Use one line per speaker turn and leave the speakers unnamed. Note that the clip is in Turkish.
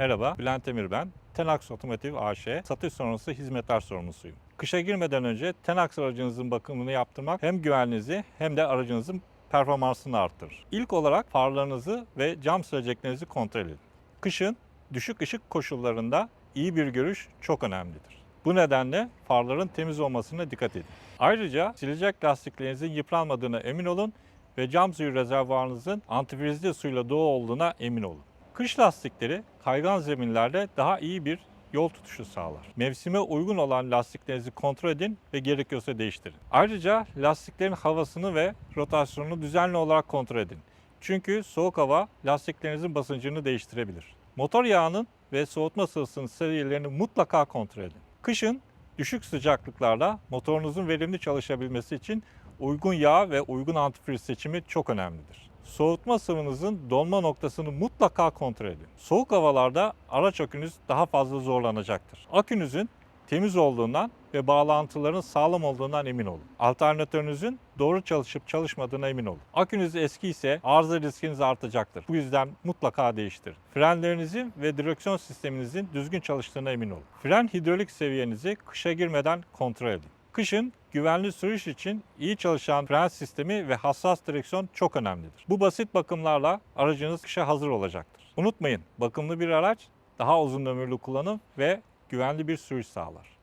Merhaba, Bülent Emir ben. Tenax Otomotiv AŞ satış sonrası hizmetler sorumlusuyum. Kışa girmeden önce Tenax aracınızın bakımını yaptırmak hem güvenliğinizi hem de aracınızın performansını arttırır. İlk olarak farlarınızı ve cam sileceklerinizi kontrol edin. Kışın düşük ışık koşullarında iyi bir görüş çok önemlidir. Bu nedenle farların temiz olmasına dikkat edin. Ayrıca silecek lastiklerinizin yıpranmadığına emin olun ve cam suyu rezervuarınızın antifrizli suyla dolu olduğuna emin olun. Kış lastikleri kaygan zeminlerde daha iyi bir yol tutuşu sağlar. Mevsime uygun olan lastiklerinizi kontrol edin ve gerekiyorsa değiştirin. Ayrıca lastiklerin havasını ve rotasyonunu düzenli olarak kontrol edin. Çünkü soğuk hava lastiklerinizin basıncını değiştirebilir. Motor yağının ve soğutma sıvısının seviyelerini mutlaka kontrol edin. Kışın düşük sıcaklıklarda motorunuzun verimli çalışabilmesi için uygun yağ ve uygun antifriz seçimi çok önemlidir. Soğutma sıvınızın donma noktasını mutlaka kontrol edin. Soğuk havalarda araç akünüz daha fazla zorlanacaktır. Akünüzün temiz olduğundan ve bağlantıların sağlam olduğundan emin olun. Alternatörünüzün doğru çalışıp çalışmadığına emin olun. Akünüz eski ise arıza riskiniz artacaktır. Bu yüzden mutlaka değiştirin. Frenlerinizin ve direksiyon sisteminizin düzgün çalıştığına emin olun. Fren hidrolik seviyenizi kışa girmeden kontrol edin. Kışın güvenli sürüş için iyi çalışan fren sistemi ve hassas direksiyon çok önemlidir. Bu basit bakımlarla aracınız kışa hazır olacaktır. Unutmayın, bakımlı bir araç daha uzun ömürlü kullanım ve güvenli bir sürüş sağlar.